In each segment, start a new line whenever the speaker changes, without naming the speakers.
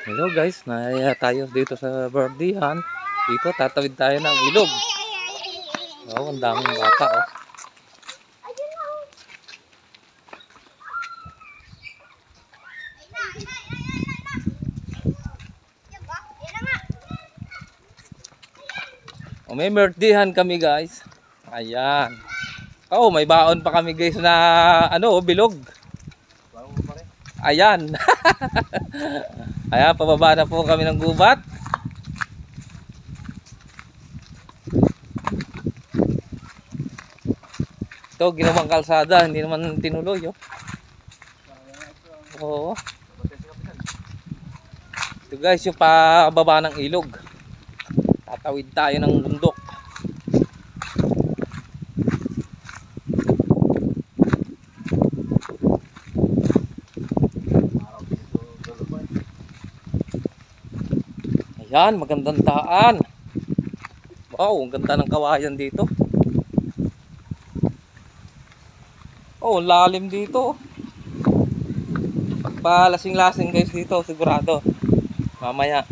Hello guys, naya tayo dito sa Verdihan. Dito tatawid tayo ng ilog. Oh, ang daming bata oh. Oh, may birthdayhan kami guys. Ayan. Oh, may baon pa kami guys na ano, bilog. Ayan. Ayan, pababa na po kami ng gubat. Ito, ginawang kalsada, hindi naman tinuloy, oh. Oo. Ito guys, yung pababa ng ilog. Tatawid tayo ng bundok. Ayan, magandang daan. Wow, ang ganda ng kawayan dito. Oh, lalim dito. Pagpalasing-lasing guys dito, sigurado. Mamaya.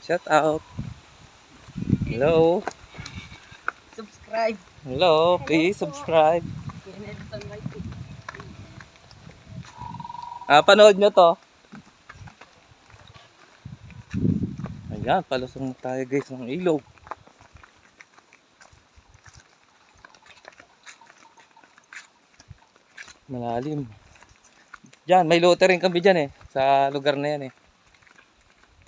Shout out. Hello.
Subscribe.
Hello, please subscribe. Ah, panood nyo to. Ayan, palusong tayo guys ng ilog. Malalim. Diyan, may lote rin kami dyan eh. Sa lugar na yan eh.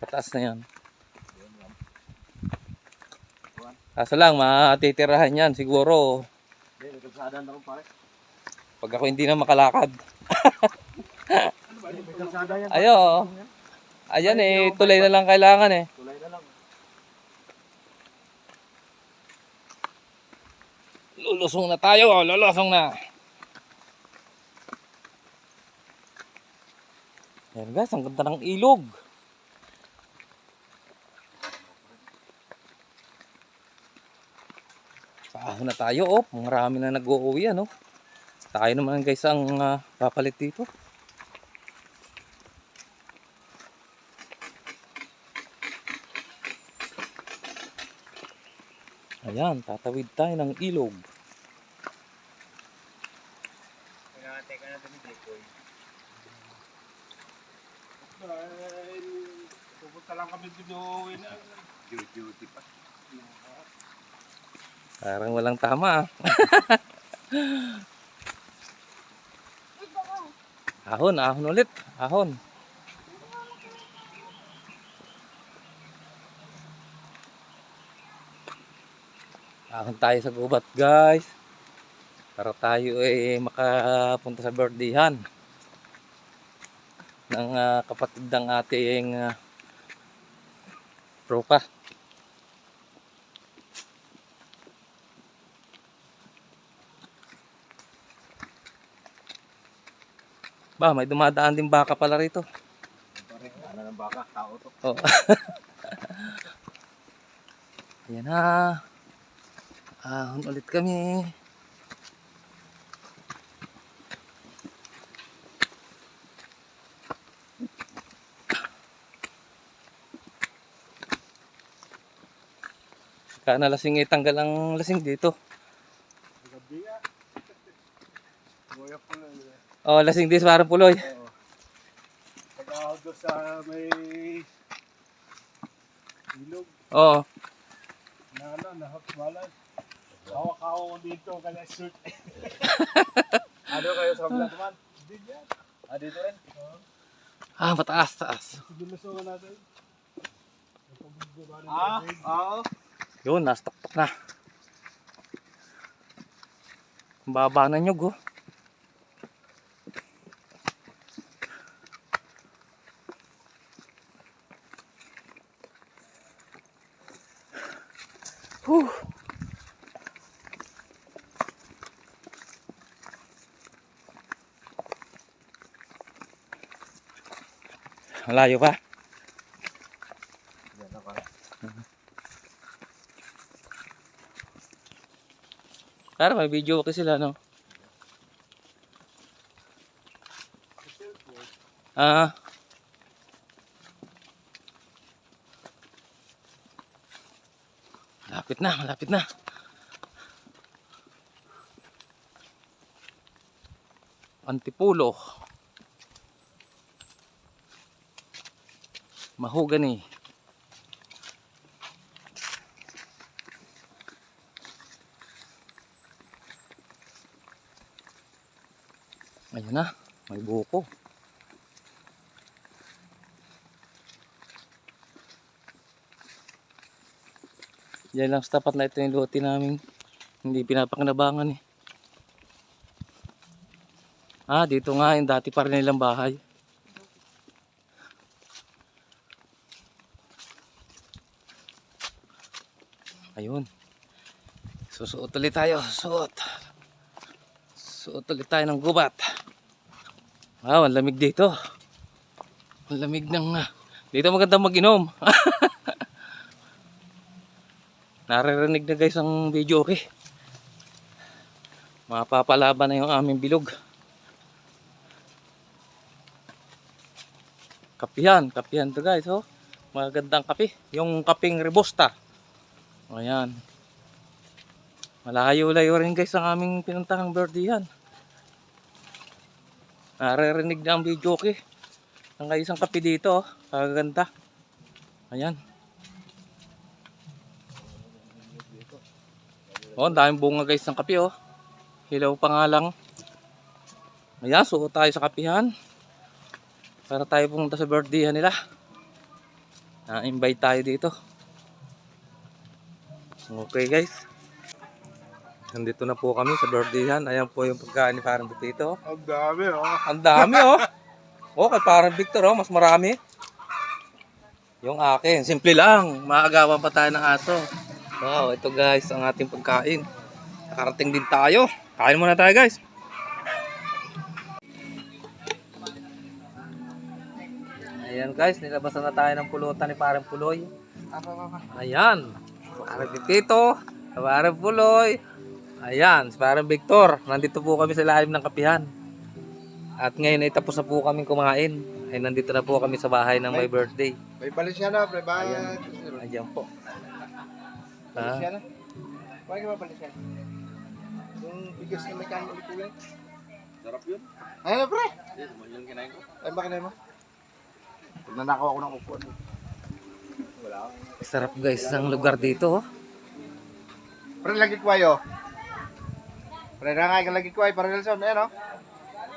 Pataas na yan. Kaso lang, matitirahan yan siguro. Pag ako hindi na makalakad. Ayo. Ayan eh, tulay na lang kailangan eh.
Tulay na lang.
Lulusong na tayo, oh, lulusong na. Ayan guys, ang ganda ng ilog. Paahon na tayo, oh. Marami na nag-uuwi, ano. Tayo naman guys ang ah, papalit dito. Ayan, tatawid tayo ng ilog.
Teka na dun, Jeboy.
Pupunta lang kami.
Duty pa.
Parang walang tama ah. ahon, ahon ulit. Ahon. Ahon tayo sa gubat guys. Para tayo ay makapunta sa birthdayhan ng ah, kapatid ng ating uh, tropa. Ba, may dumadaan din baka pala rito.
Ano ng baka? Tao to.
Oh. Ayan na. Ahon ulit kami. Kaya na lasing eh, tanggal ang lasing dito. Oh, lasing dito parang puloy.
Oo. Pag sa may ilog
Oo.
na ano, nahap malas. Hawak-hawak ko dito kaya shoot.
Ano kayo sa kabila naman?
Hindi yan.
Ah, dito rin?
Ah, mataas, taas.
Sinusungan natin.
Ah, oo.
Yun, nastaktok na. Baba na nyug, oh. Whew. Malayo pa. Para may video okay sila, no? Ah. Malapit na, malapit na. Antipulo. Mahogany. Ayun na, may buko. Diyan lang sa tapat na ito yung lote namin. Hindi pinapakinabangan eh. Ah, dito nga yung dati pa rin nilang bahay. Ayun. Susuot ulit tayo. Suot. Suot ulit tayo ng gubat. Wow, ang lamig dito. Ang lamig ng... ah, dito maganda mag-inom. Naririnig na guys ang video okay. Mapapalaban na yung aming bilog. Kapihan, kapihan to guys oh. Magandang kape. Yung kaping Rebosta. Ayan. Malayo-layo rin guys ang aming pinuntahang birdihan. Naririnig na ang video okay. Ang isang kape dito oh. Kaganda. Ayan. Oh, ang daming bunga guys ng kape oh. Hilaw pa nga lang. Ayan, suot tayo sa kapihan. Para tayo pumunta sa birthday nila. Na-invite tayo dito. Okay guys. Nandito na po kami sa birthdayhan. Ayan po yung pagkain ni Parang Victor.
Ang dami, oh.
Ang dami oh. Oh, kay Parang Victor oh, mas marami. Yung akin, simple lang. Maagawan pa tayo ng aso. Wow, ito guys ang ating pagkain. Nakarating din tayo. Kain muna tayo guys. Ayan guys, nilabasan na tayo ng pulutan ni Parang Puloy. Ayan. Parang Tito, Parang Puloy. Ayan, si Parang Victor. Nandito po kami sa lalim ng kapihan. At ngayon ay tapos na po kami kumain. Ay nandito na po kami sa bahay ng my birthday.
May balis siya na, pre. Ba?
Ayan po.
Balis
Ah,
siya na. Bakit ba siya? Yung bigas na may kanin ulit ulit. Sarap yun. Ayun na, pre. Yung kinain ko. Ay, bakit na mo? Nanakaw ako ng upuan. Wala ako.
sarap guys ang lugar dito. oh.
Pre, lagi kwayo. Nangay ka lagi kwayo. Para Nelson, ayan o.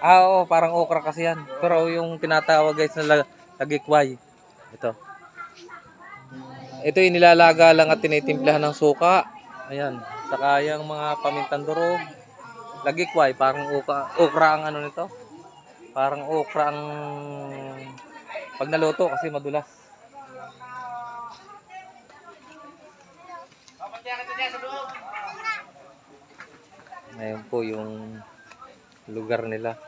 Ah, oo, parang okra kasi yan. Pero yung tinatawag guys na lag- lagikway. Ito. Ito yung nilalaga lang at tinitimplahan ng suka. Ayan. Saka yung mga pamintang durog. Lagikway, parang okra, okra ang ano nito. Parang okra ang pag naluto kasi madulas. Ayan po yung lugar nila.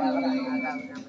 Thank you.